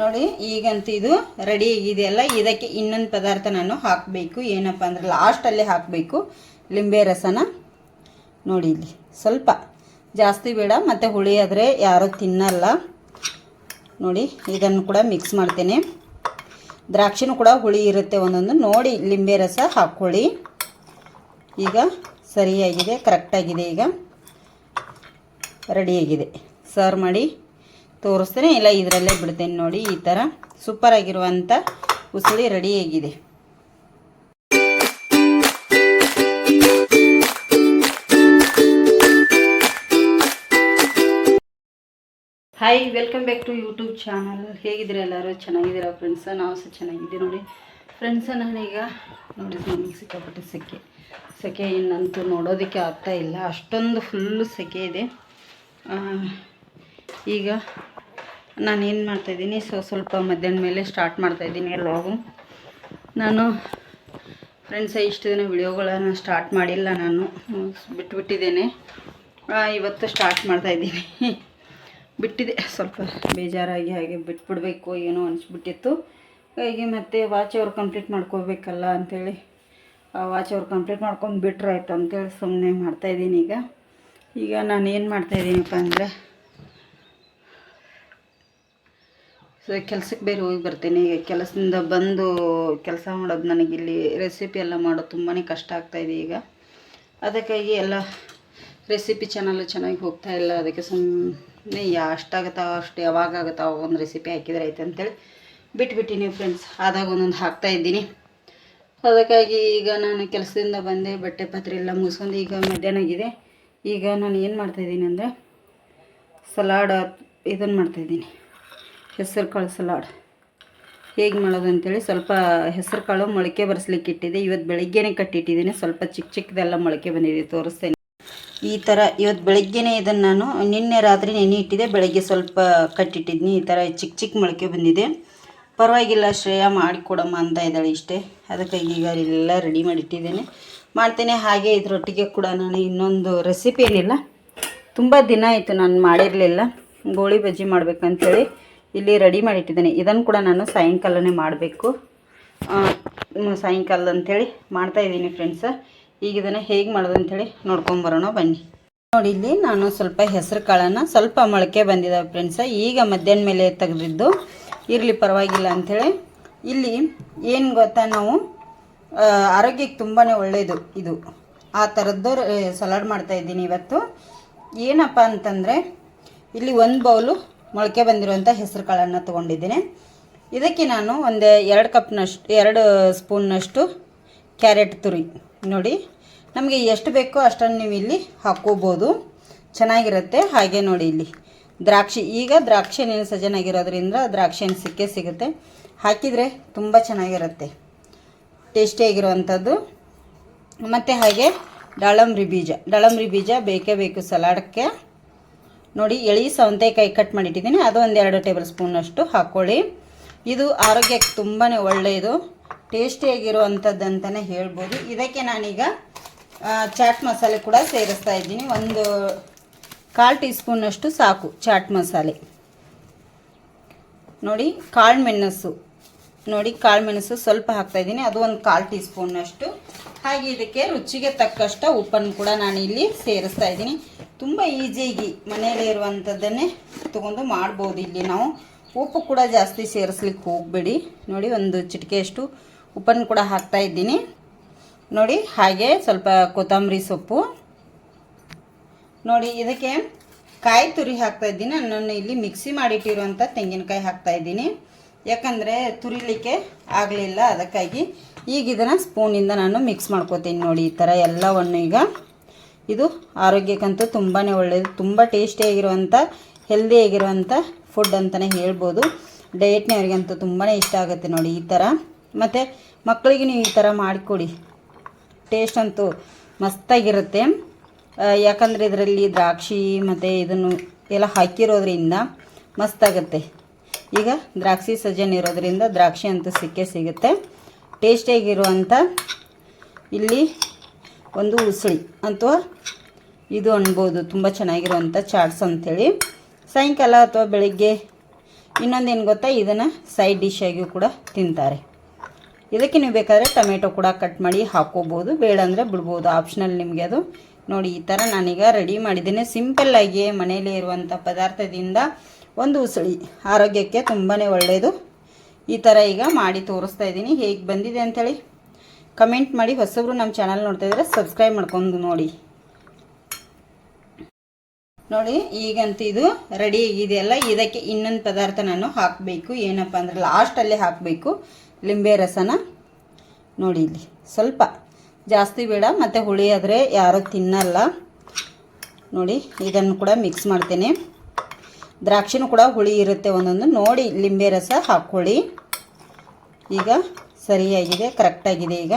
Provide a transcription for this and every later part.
ನೋಡಿ, ಈಗಂತೂ ಇದು ರೆಡಿ ಆಗಿದೆಯಲ್ಲ ಇದಕ್ಕೆ ಇನ್ನೊಂದು ಪದಾರ್ಥ ನಾನು ಹಾಕಬೇಕು. ಏನಪ್ಪ ಅಂದರೆ ಲಾಸ್ಟಲ್ಲಿ ಹಾಕಬೇಕು. ಲಿಂಬೆ ರಸನ. ನೋಡಿ ಇಲ್ಲಿ, ಸ್ವಲ್ಪ ಜಾಸ್ತಿ ಬೇಡ. ಮತ್ತು ಹುಳಿ ಆದರೆ ಯಾರೂ ತಿನ್ನಲ್ಲ. ನೋಡಿ, ಇದನ್ನು ಕೂಡ ಮಿಕ್ಸ್ ಮಾಡ್ತೇನೆ. ದ್ರಾಕ್ಷಿನೂ ಕೂಡ ಹುಳಿ ಇರುತ್ತೆ ಒಂದೊಂದು. ನೋಡಿ, ಲಿಂಬೆ ರಸ ಹಾಕ್ಕೊಳ್ಳಿ ಈಗ ಸರಿಯಾಗಿದೆ ಕರೆಕ್ಟಾಗಿದೆ ಈಗ. ರೆಡಿಯಾಗಿದೆ ಸರ್ವ್ ಮಾಡಿ. ತೋರಿಸ್ತೇನೆ. ಇಲ್ಲ ಇದರಲ್ಲೇ ಬಿಡ್ತೇನೆ ನೋಡಿ ಈ ಥರ ಸೂಪರ್ ಆಗಿರುವಂಥ ಉಸುಳಿ ರೆಡಿಯಾಗಿದೆ hi welcome back to YouTube channel ಹೇಗಿದ್ದೀರಾ ಎಲ್ಲರೂ? ಚೆನ್ನಾಗಿದ್ದೀರಾ ಫ್ರೆಂಡ್ಸ ನಾವು ಸಹ ಚೆನ್ನಾಗಿದ್ದೀವಿ ನೋಡಿ. ಫ್ರೆಂಡ್ಸ ನಾನೀಗ ನೋಡಿ ನಮಗೆ ಸಿಕ್ಕಾಪಟ್ಟೆ ಸೆಕೆ. ಸೆಕೆ ಇನ್ನಂತೂ ನೋಡೋದಕ್ಕೆ ಆಗ್ತಾ ಇಲ್ಲ. ಅಷ್ಟೊಂದು ಫುಲ್ಲು ಸೆಕೆ ಇದೆ. ಆ, ಈಗ ಏನು ಮಾಡ್ತಾಯಿದ್ದೀನಿ, ಸೊ ಸ್ವಲ್ಪ ಮಧ್ಯಾಹ್ನ ಮೇಲೆ ಸ್ಟಾರ್ಟ್ ಮಾಡ್ತಾಯಿದ್ದೀನಿ ಎಲ್ಲವಾಗು ನಾನು ಫ್ರೆಂಡ್ಸ ಇಷ್ಟು ದಿನ ವಿಡಿಯೋಗಳನ್ನು ಸ್ಟಾರ್ಟ್ ಮಾಡಿಲ್ಲ ನಾನು, ಬಿಟ್ಬಿಟ್ಟಿದ್ದೇನೆ. ಇವತ್ತು ಸ್ಟಾರ್ಟ್ ಮಾಡ್ತಾಯಿದ್ದೀನಿ. ಬಿಟ್ಟಿದೆ, ಸ್ವಲ್ಪ ಬೇಜಾರಾಗಿ ಹಾಗೆ ಬಿಟ್ಬಿಡ್ಬೇಕು, ಏನೋ ಅನಿಸ್ಬಿಟ್ಟಿತ್ತು. ಹಾಗೆ ಮತ್ತೆ ವಾಚ್ ಅವ್ರು ಕಂಪ್ಲೀಟ್ ಮಾಡ್ಕೋಬೇಕಲ್ಲ ಅಂಥೇಳಿ ಆ ವಾಚ್ ಅವ್ರು ಕಂಪ್ಲೀಟ್ ಮಾಡ್ಕೊಂಡು ಬಿಟ್ರಾಯ್ತು ಅಂತೇಳಿ ಸುಮ್ಮನೆ ಮಾಡ್ತಾಯಿದ್ದೀನಿ ಈಗ. ಈಗ ನಾನು ಏನು ಮಾಡ್ತಾಯಿದ್ದೀನಪ್ಪ ಅಂದರೆ ಸೊ ಕೆಲಸಕ್ಕೆ ಬೇರೆ ಹೋಗಿ ಬರ್ತೀನಿ. ಈಗ ಕೆಲಸದಿಂದ ಬಂದು ಕೆಲಸ ಮಾಡೋದು ನನಗಿಲ್ಲಿ ರೆಸಿಪಿ ಎಲ್ಲ ಮಾಡೋದು ತುಂಬಾ ಕಷ್ಟ ಆಗ್ತಾಯಿದೆ ಈಗ. ಅದಕ್ಕಾಗಿ ಎಲ್ಲ ರೆಸಿಪಿ ಚಾನಲ್ ಚೆನ್ನಾಗಿ ಹೋಗ್ತಾ ಇಲ್ಲ. ಅದಕ್ಕೆ ಸುಮ್ಮನೆ ಎಷ್ಟಾಗುತ್ತಾವ ಅಷ್ಟು ಯಾವಾಗ ಆಗುತ್ತಾವ ಒಂದು ರೆಸಿಪಿ ಹಾಕಿದ್ರೆ ಐತೆ ಅಂತೇಳಿ ಬಿಟ್ಬಿಟ್ಟಿನಿ ಫ್ರೆಂಡ್ಸ್ ಆದಾಗ ಒಂದೊಂದು ಹಾಕ್ತಾ ಇದ್ದೀನಿ. ಅದಕ್ಕಾಗಿ ಈಗ ನಾನು ಕೆಲಸದಿಂದ ಬಂದೆ. ಬಟ್ಟೆ ಪತ್ರೆ ಎಲ್ಲ ಮುಗಿಸ್ಕೊಂಡು ಈಗ ಮಧ್ಯಾಹ್ನ ಆಗಿದೆ. ಈಗ ನಾನು ಏನು ಮಾಡ್ತಾಯಿದ್ದೀನಿ ಅಂದರೆ ಸಲಾಡ್ ಇದನ್ನು ಮಾಡ್ತಾಯಿದ್ದೀನಿ ಹೆಸರು ಕಾಳು ಸಲಾಡ್ ಹೇಗೆ ಮಾಡೋದು ಅಂತೇಳಿ ಸ್ವಲ್ಪ ಹೆಸರು ಕಾಳು ಮೊಳಕೆ ಬರೆಸ್ಲಿಕ್ಕೆ ಇಟ್ಟಿದ್ದೆ. ಇವತ್ತು ಬೆಳಿಗ್ಗೆನೇ ಕಟ್ಟಿಟ್ಟಿದ್ದೀನಿ. ಸ್ವಲ್ಪ ಚಿಕ್ಕ ಚಿಕ್ಕದೆಲ್ಲ ಮೊಳಕೆ ಬಂದಿದೆ, ತೋರಿಸ್ತೇನೆ. ಈ ಥರ ಇವತ್ತು ಬೆಳಗ್ಗೆನೇ ಇದನ್ನು ನಾನು ನಿನ್ನೆ ರಾತ್ರಿ ನೆನೆ ಇಟ್ಟಿದ್ದೆ. ಬೆಳಗ್ಗೆ ಸ್ವಲ್ಪ ಕಟ್ಟಿಟ್ಟಿದ್ದೀನಿ ಈ ಥರ ಚಿಕ್ಕ ಚಿಕ್ಕ ಮೊಳಕೆ ಬಂದಿದೆ. ಪರವಾಗಿಲ್ಲ, ಶ್ರೇಯ ಮಾಡಿಕೊಡಮ್ಮ ಅಂತ ಇದ್ದಾಳೆ ಇಷ್ಟೇ. ಅದಕ್ಕಾಗಿ ಈಗ ಎಲ್ಲ ರೆಡಿ ಮಾಡಿ ಇಟ್ಟಿದ್ದೇನೆ. ಮಾಡ್ತೇನೆ. ಹಾಗೆ ಇದರೊಟ್ಟಿಗೆ ಕೂಡ ನಾನು ಇನ್ನೊಂದು ರೆಸಿಪಿ ಏನಿಲ್ಲ. ತುಂಬ ದಿನ ಆಯಿತು ನಾನು ಮಾಡಿರಲಿಲ್ಲ. ಗೋಳಿ ಬಜ್ಜಿ ಮಾಡ್ಬೇಕಂತೇಳಿ. ಇಲ್ಲಿ ರೆಡಿ ಮಾಡಿಟ್ಟಿದ್ದೀನಿ. ಇದನ್ನು ಕೂಡ ನಾನು ಸಾಯಂಕಾಲನೇ ಮಾಡಬೇಕು. ಸಾಯಂಕಾಲ ಅಂಥೇಳಿ ಮಾಡ್ತಾಯಿದ್ದೀನಿ ಫ್ರೆಂಡ್ಸ ಈಗ ಇದನ್ನು ಹೇಗೆ ಮಾಡೋದು ಅಂಥೇಳಿ ನೋಡ್ಕೊಂಬರೋಣ ಬನ್ನಿ. ನೋಡಿ, ಇಲ್ಲಿ ನಾನು ಸ್ವಲ್ಪ ಹೆಸರು ಕಾಳನ್ನು ಸ್ವಲ್ಪ ಮೊಳಕೆ ಬಂದಿದ್ದಾವೆ ಫ್ರೆಂಡ್ಸ ಈಗ ಮಧ್ಯಾಹ್ನ ಮೇಲೆ ತೆಗೆದಿದ್ದು ಇರಲಿ ಪರವಾಗಿಲ್ಲ ಅಂಥೇಳಿ ಇಲ್ಲಿ ಏನು ಗೊತ್ತಾ ನಾವು ಆರೋಗ್ಯಕ್ಕೆ ತುಂಬಾ ಒಳ್ಳೆಯದು ಇದು. ಆ ಥರದ್ದು ಸಲಾಡ್ ಮಾಡ್ತಾಯಿದ್ದೀನಿ ಇವತ್ತು. ಏನಪ್ಪ ಅಂತಂದರೆ, ಇಲ್ಲಿ ಒಂದು ಬೌಲು ಮೊಳಕೆ ಬಂದಿರುವಂಥ ಹೆಸರು ಕಾಳನ್ನು ತೊಗೊಂಡಿದ್ದೀನಿ. ಇದಕ್ಕೆ ನಾನು ಒಂದು ಎರಡು ಕಪ್ನಷ್ಟು, ಎರಡು ಸ್ಪೂನ್ನಷ್ಟು ಕ್ಯಾರೆಟ್ ತುರಿ. ನೋಡಿ, ನಮಗೆ ಎಷ್ಟು ಬೇಕೋ ಅಷ್ಟನ್ನು ನೀವು ಇಲ್ಲಿ ಹಾಕ್ಕೋಬೋದು ಚೆನ್ನಾಗಿರುತ್ತೆ. ಹಾಗೆ ನೋಡಿ ಇಲ್ಲಿ. ದ್ರಾಕ್ಷಿ, ಈಗ ದ್ರಾಕ್ಷಿ ಹಣ್ಣಿನ ಸಜನ್ ಆಗಿರೋದ್ರಿಂದ ದ್ರಾಕ್ಷಿ ಹಣ್ಣು ಸಿಕ್ಕೇ ಸಿಗುತ್ತೆ. ಹಾಕಿದರೆ ತುಂಬ ಚೆನ್ನಾಗಿರುತ್ತೆ. ಟೇಸ್ಟಿಯಾಗಿರುವಂಥದ್ದು ಮತ್ತು ಹಾಗೆ ದಾಳಂಬ್ರಿ ಬೀಜ. ದಾಳಂಬ್ರಿ ಬೀಜ ಬೇಕೇ ಬೇಕು ಸಲಾಡಕ್ಕೆ ನೋಡಿ, ಎಳಿ ಸೌಂತೆಕಾಯಿ ಕಟ್ ಮಾಡಿಟ್ಟಿದ್ದೀನಿ. ಅದು ಒಂದೆರಡು ಟೇಬಲ್ ಸ್ಪೂನಷ್ಟು ಹಾಕ್ಕೊಳ್ಳಿ ಇದು ಆರೋಗ್ಯಕ್ಕೆ ತುಂಬಾ ಒಳ್ಳೆಯದು. ಟೇಸ್ಟಿಯಾಗಿರುವಂಥದ್ದು ಅಂತಲೇ ಹೇಳ್ಬೋದು. ಇದಕ್ಕೆ ನಾನೀಗ ಚಾಟ್ ಮಸಾಲೆ ಕೂಡ ಸೇರಿಸ್ತಾ ಇದ್ದೀನಿ. ಒಂದು ಕಾಲು ಟೀ ಸ್ಪೂನಷ್ಟು ಸಾಕು ಚಾಟ್ ಮಸಾಲೆ. ನೋಡಿ, ಕಾಳು ಮೆಣಸು. ನೋಡಿ ಕಾಳು ಮೆಣಸು ಸ್ವಲ್ಪ ಹಾಕ್ತಾ ಇದ್ದೀನಿ. ಅದು ಒಂದು ಕಾಲು ಟೀ ಸ್ಪೂನಷ್ಟು ಹಾಗೆ ಇದಕ್ಕೆ ರುಚಿಗೆ ತಕ್ಕಷ್ಟು ಉಪ್ಪನ್ನು ಕೂಡ ನಾನು ಇಲ್ಲಿ ಸೇರಿಸ್ತಾ ಇದ್ದೀನಿ. ತುಂಬ ಈಸಿಯಾಗಿ ಮನೆಯಲ್ಲಿ ಇರುವಂಥದ್ದನ್ನೇ ತೊಗೊಂಡು ಮಾಡ್ಬೋದು ಇಲ್ಲಿ ನಾವು. ಉಪ್ಪು ಕೂಡ ಜಾಸ್ತಿ ಸೇರಿಸ್ಲಿಕ್ಕೆ ಹೋಗಬೇಡಿ. ನೋಡಿ ಒಂದು ಚಿಟಿಕೆಯಷ್ಟು ಉಪ್ಪನ್ನು ಕೂಡ ಹಾಕ್ತಾ ಇದ್ದೀನಿ. ನೋಡಿ ಹಾಗೆ ಸ್ವಲ್ಪ ಕೊತ್ತಂಬರಿ ಸೊಪ್ಪು. ನೋಡಿ ಇದಕ್ಕೆ ಕಾಯಿ ತುರಿ ಹಾಕ್ತಾ ಇದ್ದೀನಿ. ನಾನು ಇಲ್ಲಿ ಮಿಕ್ಸಿ ಮಾಡಿಟ್ಟಿರುವಂಥ ತೆಂಗಿನಕಾಯಿ ಹಾಕ್ತಾ ಇದ್ದೀನಿ. ಯಾಕಂದರೆ ತುರಿಲಿಕ್ಕೆ ಆಗಲಿಲ್ಲ ಅದಕ್ಕಾಗಿ. ಈಗ ಇದನ್ನು ಸ್ಪೂನಿಂದ ನಾನು ಮಿಕ್ಸ್ ಮಾಡ್ಕೋತೀನಿ ನೋಡಿ, ಈ ಥರ ಎಲ್ಲವನ್ನು ಈಗ. ಇದು ಆರೋಗ್ಯಕ್ಕಂತೂ ತುಂಬಾ ಒಳ್ಳೆಯದು ತುಂಬ ಟೇಸ್ಟಿಯಾಗಿರುವಂಥ ಹೆಲ್ದಿಯಾಗಿರುವಂಥ ಫುಡ್ ಅಂತಲೇ ಹೇಳ್ಬೋದು. ಡಯಟ್ನವ್ರಿಗಂತೂ ತುಂಬಾ ಇಷ್ಟ ಆಗುತ್ತೆ ನೋಡಿ ಈ ಥರ ಮತ್ತು ಮಕ್ಕಳಿಗೆ ನೀವು ಈ ಥರ ಮಾಡಿಕೊಡಿ. ಟೇಸ್ಟ್ ಅಂತೂ ಮಸ್ತಾಗಿರುತ್ತೆ. ಯಾಕಂದರೆ ಇದರಲ್ಲಿ ದ್ರಾಕ್ಷಿ ಮತ್ತು ಇದನ್ನು ಎಲ್ಲ ಹಾಕಿರೋದ್ರಿಂದ ಮಸ್ತಾಗುತ್ತೆ. ಈಗ ದ್ರಾಕ್ಷಿ ಸಜ್ಜನ್ ಇರೋದ್ರಿಂದ ದ್ರಾಕ್ಷಿ ಅಂತೂ ಸಿಕ್ಕೇ ಸಿಗುತ್ತೆ. ಟೇಸ್ಟಿಯಾಗಿರುವಂಥ ಇಲ್ಲಿ ಒಂದು ಉಸುಳಿ ಅಥವಾ ಇದು ಅನ್ಬೋದು, ತುಂಬ ಚೆನ್ನಾಗಿರುವಂಥ ಚಾಟ್ಸ್ ಅಂಥೇಳಿ ಸಾಯಂಕಾಲ ಅಥವಾ ಬೆಳಿಗ್ಗೆ ಇನ್ನೊಂದೇನು ಗೊತ್ತಾ? ಇದನ್ನು ಸೈಡ್ ಡಿಶ್ಶಾಗಿಯೂ ಕೂಡ ತಿಂತಾರೆ. ಇದಕ್ಕೆ ನೀವು ಬೇಕಾದರೆ ಟೊಮೆಟೊ ಕೂಡ ಕಟ್ ಮಾಡಿ ಹಾಕ್ಕೋಬೋದು ಬೇಡ ಅಂದರೆ ಬಿಡ್ಬೋದು. ಆಪ್ಷನಲ್ ನಿಮಗೆ ಅದು. ನೋಡಿ, ಈ ಥರ ನಾನೀಗ ರೆಡಿ ಮಾಡಿದ್ದೀನಿ. ಸಿಂಪಲ್ಲಾಗಿ ಮನೆಯಲ್ಲೇ ಇರುವಂಥ ಪದಾರ್ಥದಿಂದ ಒಂದು ಉಸಳಿ. ಆರೋಗ್ಯಕ್ಕೆ ತುಂಬಾ ಒಳ್ಳೆಯದು. ಈ ಥರ ಈಗ ಮಾಡಿ ತೋರಿಸ್ತಾ ಇದ್ದೀನಿ. ಹೇಗೆ ಬಂದಿದೆ ಅಂಥೇಳಿ ಕಮೆಂಟ್ ಮಾಡಿ. ಹೊಸಬ್ರು ನಮ್ಮ ಚಾನಲ್ ನೋಡ್ತಾ ಇದ್ರೆ ಸಬ್ಸ್ಕ್ರೈಬ್ ಮಾಡ್ಕೊಂಡು ನೋಡಿ. ನೋಡಿ, ಈಗಂತೂ ಇದು ರೆಡಿ ಆಗಿದೆಯಲ್ಲ ಇದಕ್ಕೆ ಇನ್ನೊಂದು ಪದಾರ್ಥ ನಾನು ಹಾಕಬೇಕು. ಏನಪ್ಪ ಅಂದರೆ ಲಾಸ್ಟಲ್ಲಿ ಹಾಕಬೇಕು. ಲಿಂಬೆ ರಸನ. ನೋಡಿ ಇಲ್ಲಿ. ಸ್ವಲ್ಪ ಜಾಸ್ತಿ ಬೇಡ. ಮತ್ತು ಹುಳಿ ಆದರೆ ಯಾರೂ ತಿನ್ನಲ್ಲ. ನೋಡಿ, ಇದನ್ನು ಕೂಡ ಮಿಕ್ಸ್ ಮಾಡ್ತೇನೆ. ದ್ರಾಕ್ಷಿನೂ ಕೂಡ ಹುಳಿ ಇರುತ್ತೆ ಒಂದೊಂದು. ನೋಡಿ, ಲಿಂಬೆ ರಸ ಹಾಕ್ಕೊಳ್ಳಿ ಈಗ ಸರಿಯಾಗಿದೆ ಕರೆಕ್ಟಾಗಿದೆ ಈಗ.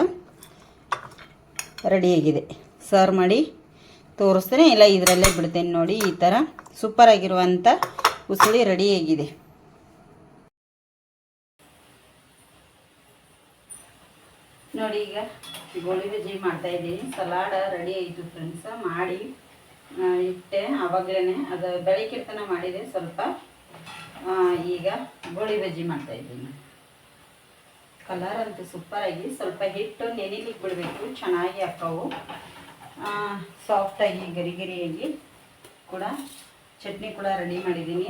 ರೆಡಿಯಾಗಿದೆ ಸರ್ವ್ ಮಾಡಿ ತೋರಿಸ್ತೇನೆ. ಇಲ್ಲ, ಇದರಲ್ಲೇ ಬಿಡ್ತೇನೆ ನೋಡಿ, ಈ ಥರ ಸೂಪರಾಗಿರುವಂಥ ಉಸುಳಿ ರೆಡಿಯಾಗಿದೆ ನೋಡಿ ಈಗ ಗೋಳಿ ಬಜ್ಜಿ ಮಾಡ್ತಾ ಸಲಾಡ್ ರೆಡಿ ಆಯಿತು ಫ್ರೆಂಡ್ಸ್ ಮಾಡಿ. ಇಟ್ಟೆ. ಆವಾಗಲೇ ಅದು ಬೆಳಿ ಕೀರ್ತನ ಮಾಡಿದೆ ಸ್ವಲ್ಪ. ಈಗ ಗೋಳಿ ಬಜ್ಜಿ ಮಾಡ್ತಾ ಇದ್ದೀನಿ. ಕಲರ್ ಅಂತೂ ಸೂಪರಾಗಿ ಸ್ವಲ್ಪ ಹಿಟ್ಟು ನೆನಿಲಿಕ್ಕೆ ಬಿಡಬೇಕು. ಚೆನ್ನಾಗಿ ಅಕ್ಕವು. ಸಾಫ್ಟಾಗಿ ಗರಿ ಗರಿಯಾಗಿ ಕೂಡ ಚಟ್ನಿ ಕೂಡ ರೆಡಿ ಮಾಡಿದ್ದೀನಿ.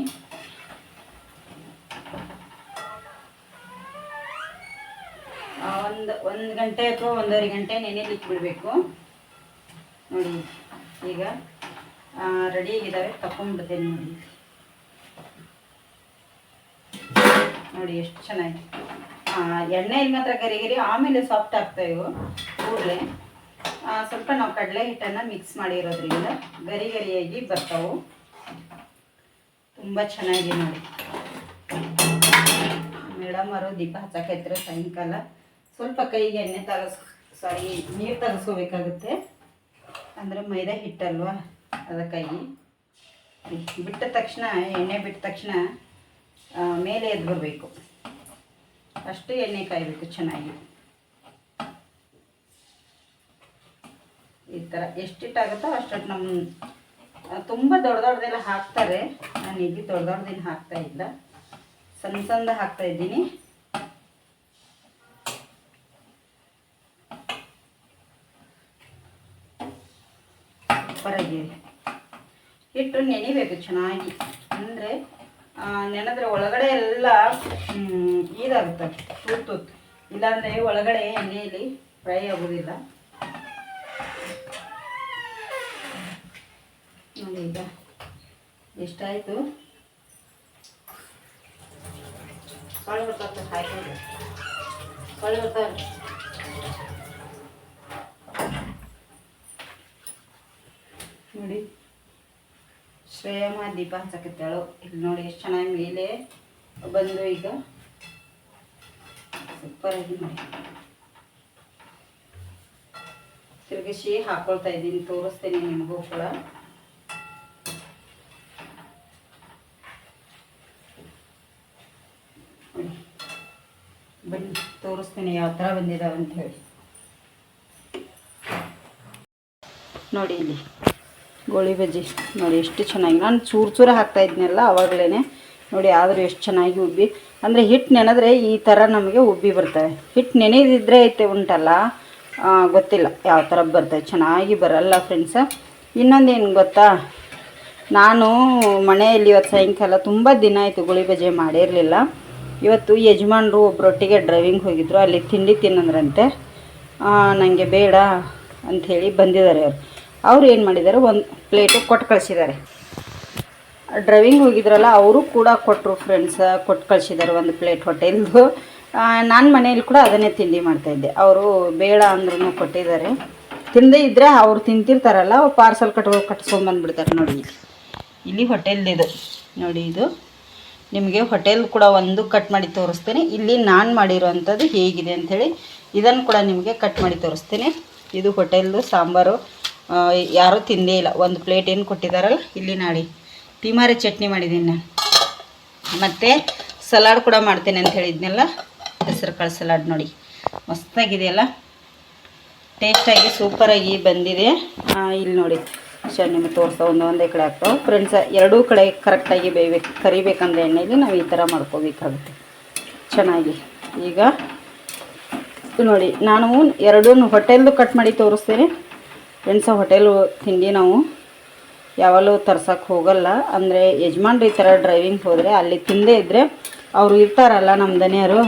ಒಂದು ಒಂದು ಗಂಟೆ ಅಥವಾ ಒಂದೂವರೆ ಗಂಟೆ ನೆನೆಲಿಕ್ಕೆ ಬಿಡಬೇಕು. ನೋಡಿ, ಈಗ ರೆಡಿ ಆಗಿದ್ದಾವೆ ತಗೊಂಡ್ಬಿಡ್ತೇನೆ ನೋಡಿ ನೋಡಿ ಎಷ್ಟು ಚೆನ್ನಾಗಿ ಎಣ್ಣೆಯಲ್ಲಿ ಮಾತ್ರ ಗರಿ ಗರಿ ಆಮೇಲೆ ಸಾಫ್ಟ್ ಆಗ್ತಾ ಇವು. ಕೂಡಲೇ ಸ್ವಲ್ಪ ನಾವು ಕಡಲೆ ಹಿಟ್ಟನ್ನು ಮಿಕ್ಸ್ ಮಾಡಿರೋದ್ರಿಂದ ಗರಿ ಗರಿಯಾಗಿ ಬರ್ತಾವು. ತುಂಬ ಚೆನ್ನಾಗಿ ನೋಡಿ. ಮೇಡಮ್ ಅವರು ದೀಪ ಹಚ್ಚಾಕೈತ್ರ ಸಾಯಂಕಾಲ. ಸ್ವಲ್ಪ ಕೈಗೆ ಎಣ್ಣೆ ತಗಸ್ ಸಾರಿ ನೀರು ತಗಸ್ಕೋಬೇಕಾಗುತ್ತೆ. ಅಂದರೆ ಮೈದಾ ಹಿಟ್ಟಲ್ವಾ? ಅದಕ್ಕಾಗಿ ಬಿಟ್ಟ ತಕ್ಷಣ, ಎಣ್ಣೆ ಬಿಟ್ಟ ತಕ್ಷಣ ಮೇಲೆ ಎದ್ದು ಬರಬೇಕು. ಅಷ್ಟು ಎಣ್ಣೆ ಕಾಯಬೇಕು ಚೆನ್ನಾಗಿ. ಈ ಥರ ಎಷ್ಟಿಟ್ಟಾಗುತ್ತೋ ಅಷ್ಟು ನಮ್ಮ ತುಂಬ ದೊಡ್ಡ ದೊಡ್ಡದೆಲ್ಲ ಹಾಕ್ತಾರೆ. ನಾನು ಇಲ್ಲಿ ದೊಡ್ಡ ದೊಡ್ಡದೇನು ಹಾಕ್ತಾ ಇಲ್ಲ. ಸಣ್ಣ ಸಣ್ಣ ಹಾಕ್ತಾ ಇದ್ದೀನಿ. ಸೂಪರಾಗಿ ಹಿಟ್ಟು ನೆನಿಬೇಕು ಚೆನ್ನಾಗಿ. ಅಂದರೆ ನೆನೆದ್ರೆ ಒಳಗಡೆ ಎಲ್ಲ ಇದಾಗುತ್ತೆ. ತುತ್ತು ತೂತ್ ಇಲ್ಲಾಂದರೆ ಒಳಗಡೆ ಎಣ್ಣೆಯಲ್ಲಿ ಫ್ರೈ ಆಗೋದಿಲ್ಲ. ನೋಡಿ ಈಗ ಎಷ್ಟಾಯಿತು? ನೋಡಿ. ಶ್ರೇಯಮ್ಮ ದೀಪ ಹಚ್ಚಕತ್ತಾಳು. ಇಲ್ಲಿ ನೋಡಿ ಎಷ್ಟು ಚೆನ್ನಾಗಿ ಮೇಲೆ ಬಂದು ಈಗ ಸೂಪರ್ ಆಗಿ ನೋಡಿ ತಿರುಗಿಸಿ ಹಾಕೊಳ್ತಾ ಇದ್ದೀನಿ, ತೋರಿಸ್ತೇನೆ ನಿಮಗೂ ಕೂಡ. ಬನ್ನಿ, ತೋರಿಸ್ತೇನೆ ಯಾವ ಥರ ಬಂದಿದ್ದಾವೆ ಅಂತ ಹೇಳಿ. ನೋಡಿ ಇಲ್ಲಿ. ಗೋಳಿ ಬಜ್ಜಿ. ನೋಡಿ ಎಷ್ಟು ಚೆನ್ನಾಗಿ ನಾನು ಚೂರು ಚೂರು ಹಾಕ್ತಾ ಇದ್ನೆಲ್ಲ ಆವಾಗಲೇ ನೋಡಿ ಆದರೂ ಎಷ್ಟು ಚೆನ್ನಾಗಿ ಉಬ್ಬಿ. ಅಂದರೆ ಹಿಟ್ಟು ನೆನೆದ್ರೆ ಈ ಥರ ನಮಗೆ ಉಬ್ಬಿ ಬರ್ತವೆ. ಹಿಟ್ಟು ನೆನೆದಿದ್ರೆ ಐತೆ ಉಂಟಲ್ಲ? ಗೊತ್ತಿಲ್ಲ ಯಾವ ಥರ ಬರ್ತವೆ ಚೆನ್ನಾಗಿ ಬರಲ್ಲ ಫ್ರೆಂಡ್ಸ ಇನ್ನೊಂದೇನು ಗೊತ್ತಾ? ನಾನು ಮನೆಯಲ್ಲಿ ಇವತ್ತು ಸಾಯಂಕಾಲ ತುಂಬ ದಿನ ಆಯಿತು ಗುಳಿ ಬಜೆ ಮಾಡಿರಲಿಲ್ಲ. ಇವತ್ತು ಯಜಮಾನ್ರು ಒಬ್ಬರೊಟ್ಟಿಗೆ ಡ್ರೈವಿಂಗ್ ಹೋಗಿದ್ರು. ಅಲ್ಲಿ ತಿಂಡಿ ತಿನ್ನಂದ್ರಂತೆ. ನನಗೆ ಬೇಡ ಅಂಥೇಳಿ ಬಂದಿದ್ದಾರೆ ಅವರು. ಅವ್ರು ಏನು ಮಾಡಿದ್ದಾರೆ ಒಂದು ಪ್ಲೇಟು ಕೊಟ್ಟು ಕಳಿಸಿದ್ದಾರೆ ಡ್ರೈವಿಂಗ್ ಹೋಗಿದ್ರಲ್ಲ, ಅವರು ಕೂಡ ಕೊಟ್ಟರು ಫ್ರೆಂಡ್ಸ್ ಕೊಟ್ಟು ಕಳಿಸಿದ್ದಾರೆ ಒಂದು ಪ್ಲೇಟ್ ಹೋಟೆಲ್ದು ನಾನು ಮನೆಯಲ್ಲಿ ಕೂಡ ಅದನ್ನೇ ತಿಂಡಿ ಮಾಡ್ತಾಯಿದ್ದೆ ಅವರು ಬೇಡ ಅಂದ್ರೂ ಕೊಟ್ಟಿದ್ದಾರೆ. ತಿಂದೇ ಇದ್ದರೆ ಅವ್ರು ತಿಂತಿರ್ತಾರಲ್ಲ ಪಾರ್ಸಲ್ ಕಟ್ಕೊ ಕಟ್ಸ್ಕೊಂಬಂದ್ಬಿಡ್ತಾರೆ ನೋಡಿ. ಇಲ್ಲಿ ಹೋಟೆಲ್ದಿದು ನೋಡಿ ಇದು. ನಿಮಗೆ ಹೋಟೆಲ್ ಕೂಡ ಒಂದು ಕಟ್ ಮಾಡಿ ತೋರಿಸ್ತೇನೆ. ಇಲ್ಲಿ ನಾನು ಮಾಡಿರೋವಂಥದ್ದು ಹೇಗಿದೆ ಅಂಥೇಳಿ, ಇದನ್ನು ಕೂಡ ನಿಮಗೆ ಕಟ್ ಮಾಡಿ ತೋರಿಸ್ತೇನೆ. ಇದು ಹೋಟೆಲ್ದು ಸಾಂಬಾರು. ಯಾರೂ ತಿಂದೇ ಇಲ್ಲ. ಒಂದು ಪ್ಲೇಟ್ ಏನು ಕೊಟ್ಟಿದ್ದಾರಲ್ಲ ಇಲ್ಲಿ ನಾಡಿ. ತಿಮಾರೆ ಚಟ್ನಿ ಮಾಡಿದ್ದೀನಿ ನಾನು ಮತ್ತು ಸಲಾಡ್ ಕೂಡ ಮಾಡ್ತೇನೆ ಅಂತ ಹೇಳಿದ್ನಲ್ಲ ಹೆಸರು ಕಾಳು ಸಲಾಡ್ ನೋಡಿ ಮಸ್ತಾಗಿದೆಯಲ್ಲ ಟೇಸ್ಟಾಗಿ ಸೂಪರಾಗಿ ಬಂದಿದೆ. ಇಲ್ಲಿ ನೋಡಿ. ಸರ್, ನಿಮಗೆ ತೋರಿಸ್ತಾ ಒಂದು, ಒಂದೇ ಕಡೆ ಹಾಕ್ತಾವೆ ಫ್ರೆಂಡ್ಸ್ ಎರಡೂ ಕಡೆ ಕರೆಕ್ಟಾಗಿ ಬೇಯಬೇಕು ಕರಿಬೇಕಂದ್ರೆ ಎಣ್ಣೆಯಲ್ಲಿ ನಾವು ಈ ಥರ ಮಾಡ್ಕೋಬೇಕಾಗುತ್ತೆ. ಚೆನ್ನಾಗಿ. ಈಗ ನೋಡಿ, ನಾನು ಎರಡೂ ಹೊಟ್ಟೆಲ್ಲೂ ಕಟ್ ಮಾಡಿ ತೋರಿಸ್ತೇನೆ. ಫ್ರೆಂಡ್ಸ ಹೋಟೆಲು ತಿಂಡಿ ನಾವು ಯಾವಾಗಲೂ ತರ್ಸಕ್ಕೆ ಹೋಗಲ್ಲ. ಅಂದರೆ ಯಜಮಾನ್ರು ಈ ಥರ ಡ್ರೈವಿಂಗ್ ಹೋದರೆ ಅಲ್ಲಿ ತಿಂದೇ ಇದ್ದರೆ ಅವರು ಇರ್ತಾರಲ್ಲ ನಮ್ಮ ದನಿಯರು.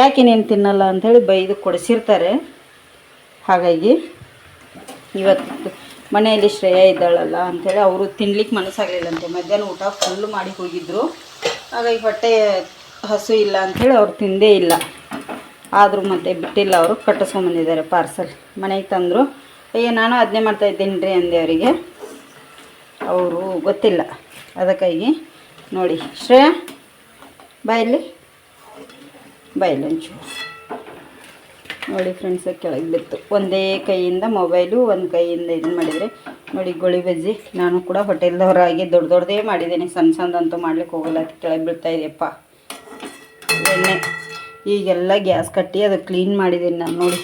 ಯಾಕೆ ನೀನು ತಿನ್ನಲ್ಲ ಅಂಥೇಳಿ ಬೈದು ಕೊಡಿಸಿರ್ತಾರೆ. ಹಾಗಾಗಿ ಇವತ್ತು ಮನೆಯಲ್ಲಿ ಶ್ರೇಯ ಇದ್ದಾಳಲ್ಲ ಅಂಥೇಳಿ ಅವರು ತಿನ್ಲಿಕ್ಕೆ ಮನಸ್ಸಾಗಲಿಲ್ಲಂತೆ ಮಧ್ಯಾಹ್ನ ಊಟ ಫುಲ್ ಮಾಡಿ ಹೋಗಿದ್ದರು ಹಾಗಾಗಿ ಹೊಟ್ಟೆ ಹಸು ಇಲ್ಲ ಅಂಥೇಳಿ ಅವ್ರು ತಿಂದೇ ಇಲ್ಲ. ಆದರೂ ಮತ್ತೆ ಬಿಟ್ಟಿಲ್ಲ ಅವರು ಕಟ್ಟಿಸ್ಕೊಂಬಂದಿದ್ದಾರೆ ಪಾರ್ಸಲ್ ಮನೆಗೆ ತಂದರು. ಅಯ್ಯ, ನಾನು ಅದನ್ನೇ ಮಾಡ್ತಾ ಇದ್ದೀನಿ ರೀ ಅಂದೆ ಅವರಿಗೆ. ಅವರು ಗೊತ್ತಿಲ್ಲ ಅದಕ್ಕಾಗಿ. ನೋಡಿ, ಶ್ರೇಯ ಬಾಯಲ್ಲಿ ಬಾಯಲ್ಲಿ ಒಂಚೂರು. ನೋಡಿ ಫ್ರೆಂಡ್ಸ್ ಕೆಳಗೆ ಬಿತ್ತು. ಒಂದೇ ಕೈಯಿಂದ ಮೊಬೈಲು ಒಂದು ಕೈಯಿಂದ ಇದನ್ನು ಮಾಡಿದರೆ. ನೋಡಿ, ಗೋಳಿ ಬಜ್ಜಿ, ನಾನು ಕೂಡ ಹೋಟೆಲ್ದವರಾಗಿ ದೊಡ್ಡ ದೊಡ್ಡದೇ ಮಾಡಿದ್ದೀನಿ. ಸಣ್ಣ ಸಣ್ಣದಂತೂ ಮಾಡ್ಲಿಕ್ಕೆ ಹೋಗಲ್ಲ ಅದು ಕೆಳಗೆ ಬೀಳ್ತಾ ಇದೆಯಪ್ಪ. ಎಣ್ಣೆ. ಈಗೆಲ್ಲ ಗ್ಯಾಸ್ ಕಟ್ಟಿ ಅದು ಕ್ಲೀನ್ ಮಾಡಿದ್ದೀನಿ ನಾನು, ನೋಡಿ.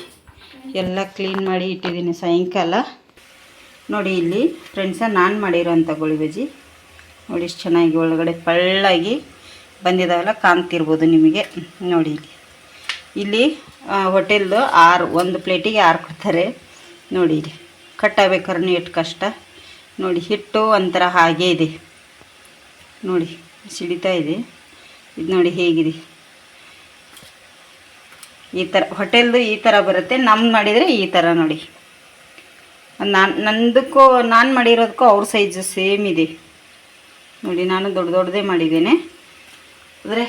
ಎಲ್ಲ ಕ್ಲೀನ್ ಮಾಡಿ ಇಟ್ಟಿದ್ದೀನಿ ಸಾಯಂಕಾಲ. ನೋಡಿ ಇಲ್ಲಿ ಫ್ರೆಂಡ್ಸ ನಾನು ಮಾಡಿರೋಂಥ ಗೋಳಿ ಬಜ್ಜಿ ನೋಡಿ ಇಷ್ಟು ಚೆನ್ನಾಗಿ ಒಳಗಡೆ ಪಳ್ಳಾಗಿ ಬಂದಿದ್ದಾವಲ್ಲ ಕಾಣ್ತಿರ್ಬೋದು ನಿಮಗೆ. ನೋಡಿ ಇಲ್ಲಿ. ಇಲ್ಲಿ ಹೋಟೆಲ್ದು ಆರು, ಒಂದು ಪ್ಲೇಟಿಗೆ ಆರು ಕೊಡ್ತಾರೆ. ನೋಡಿ ಇಲ್ಲಿ. ಕಟ್ಟಾಗ್ಬೇಕಾದ್ರೆ ಎಷ್ಟು ಕಷ್ಟ. ನೋಡಿ, ಹಿಟ್ಟು ಒಂಥರ ಹಾಗೇ ಇದೆ. ನೋಡಿ, ಸಿಡಿತಾ ಇದೆ. ಇದು ನೋಡಿ ಹೇಗಿದೆ. ಈ ಥರ ಹೋಟೆಲ್ದು ಈ ಥರ ಬರುತ್ತೆ ನಮ್ಗೆ ಮಾಡಿದರೆ ಈ ಥರ ನೋಡಿ. ನಾನು, ನಂದಕ್ಕೂ, ನಾನು ಮಾಡಿರೋದಕ್ಕೂ ಅವ್ರ ಸೈಜು ಸೇಮ್ ಇದೆ. ನೋಡಿ, ನಾನು ದೊಡ್ಡ ದೊಡ್ಡದೇ ಮಾಡಿದ್ದೇನೆ. ಅಂದರೆ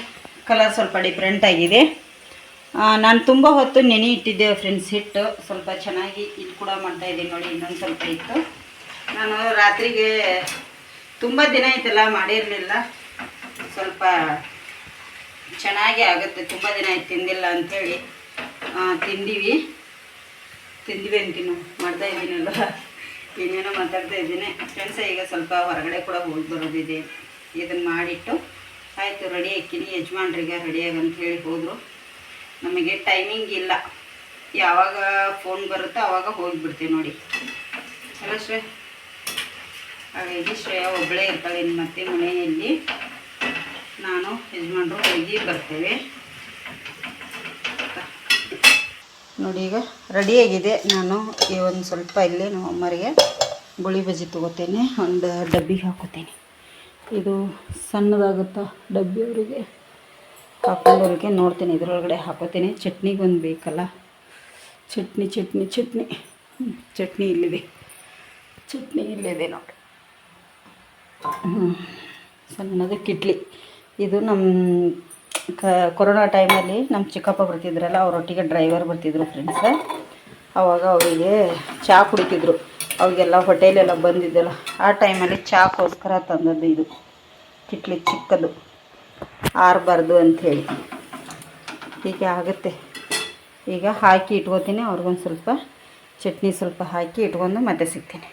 ಕಲರ್ ಸ್ವಲ್ಪ ಡಿಫ್ರೆಂಟ್ ಆಗಿದೆ. ನಾನು ತುಂಬ ಹೊತ್ತು ನೆನೆ ಇಟ್ಟಿದ್ದೆ ಫ್ರೆಂಡ್ಸ್ ಹಿಟ್ಟು. ಸ್ವಲ್ಪ ಚೆನ್ನಾಗಿ ಇದು ಕೂಡ ಮಾಡ್ತಾಯಿದ್ದೀನಿ ನೋಡಿ, ಇನ್ನೊಂದು ಸ್ವಲ್ಪ ಇತ್ತು ನಾನು ರಾತ್ರಿಗೆ ತುಂಬ ದಿನ ಆಯ್ತಲ್ಲ, ಮಾಡಿರಲಿಲ್ಲ. ಸ್ವಲ್ಪ ಚೆನ್ನಾಗಿ ಆಗುತ್ತೆ, ತುಂಬ ದಿನ ಆಯ್ತು ತಿಂದಿಲ್ಲ ಅಂಥೇಳಿ ತಿಂದೀವಿ. ತಿಂದಿವಿ ಅಂತೀನಿ. ಮಾಡ್ತಾ ಇದ್ದೀನಲ್ಲ ಏನೇನೋ ಮಾತಾಡ್ತಾ ಇದ್ದೀನಿ. ಫ್ರೆಂಡ್ಸ ಈಗ ಸ್ವಲ್ಪ ಹೊರಗಡೆ ಕೂಡ ಹೋಗಿ ಬರೋದಿದೆ. ಇದನ್ನು ಮಾಡಿಟ್ಟು ಆಯಿತು ರೆಡಿ ಹಾಕಿನಿ ಯಜಮಾನ್ರಿಗೆ ರೆಡಿಯಾಗಿ ಅಂತ ಹೇಳಿ ಹೋದರು. ನಮಗೆ ಟೈಮಿಂಗ್ ಇಲ್ಲ. ಯಾವಾಗ ಫೋನ್ ಬರುತ್ತೋ ಆವಾಗ ಹೋಗಿಬಿಡ್ತೀವಿ ನೋಡಿ. ಅಲ್ಲ ಶ್ರೇ ಹಾಗಾಗಿ ಶ್ರೇಯ ಒಬ್ಬಳೇ ಇರ್ತಾಳೆ ಮತ್ತೆ ಮನೆಯಲ್ಲಿ. ನಾನು, ಯಜಮಾನ್ರು ಹೋಗಿ ಬರ್ತೇವೆ. ನೋಡಿ ಈಗ ರೆಡಿಯಾಗಿದೆ ನಾನು ಈ ಒಂದು ಸ್ವಲ್ಪ ಇಲ್ಲಿ ನಮ್ಮ ಅಮ್ಮರಿಗೆ ಗುಳಿ ಬಜ್ಜಿ ತೊಗೋತೇನೆ. ಒಂದು ಡಬ್ಬಿಗೆ ಹಾಕೋತೇನೆ. ಇದು ಸಣ್ಣದಾಗುತ್ತಾ ಡಬ್ಬಿ ಅವರಿಗೆ ಹಾಕೊಂಡವ್ರಿಗೆ ನೋಡ್ತೀನಿ. ಇದರೊಳಗಡೆ ಹಾಕೋತೇನೆ. ಚಟ್ನಿಗೆ ಒಂದು ಬೇಕಲ್ಲ. ಚಟ್ನಿ ಚಟ್ನಿ ಚಟ್ನಿ. ಚಟ್ನಿ ಇಲ್ಲಿದೆ. ಚಟ್ನಿ ಇಲ್ಲಿದೆ ನೋಡಿ. ಸಣ್ಣದು ಕಿಡ್ಲಿ. ಇದು ನಮ್ಮ ಕೊರೋನಾ ಟೈಮಲ್ಲಿ ನಮ್ಮ ಚಿಕ್ಕಪ್ಪ ಬರ್ತಿದ್ರಲ್ಲ, ಅವರೊಟ್ಟಿಗೆ ಡ್ರೈವರ್ ಬರ್ತಿದ್ರು ಫ್ರೆಂಡ್ಸ ಆವಾಗ ಅವರಿಗೆ ಚಹಾ ಕುಡಿತಿದ್ರು. ಅವಾಗೆಲ್ಲ ಹೋಟೆಲೆಲ್ಲ ಬಂದಿದ್ದಲ್ಲ. ಆ ಟೈಮಲ್ಲಿ ಚಾಕೋಸ್ಕರ ತಂದದ್ದು ಇದು. ಕಿಟ್ಲಿ ಚಿಕ್ಕದು. ಆರಬಾರ್ದು ಅಂಥೇಳಿ. ಹೀಗೆ ಆಗುತ್ತೆ. ಈಗ ಹಾಕಿ ಇಟ್ಕೋತೀನಿ. ಅವ್ರಿಗೊಂದು ಸ್ವಲ್ಪ ಚಟ್ನಿ ಸ್ವಲ್ಪ ಹಾಕಿ ಇಟ್ಕೊಂಡು ಮತ್ತೆ ಸಿಗ್ತೀನಿ.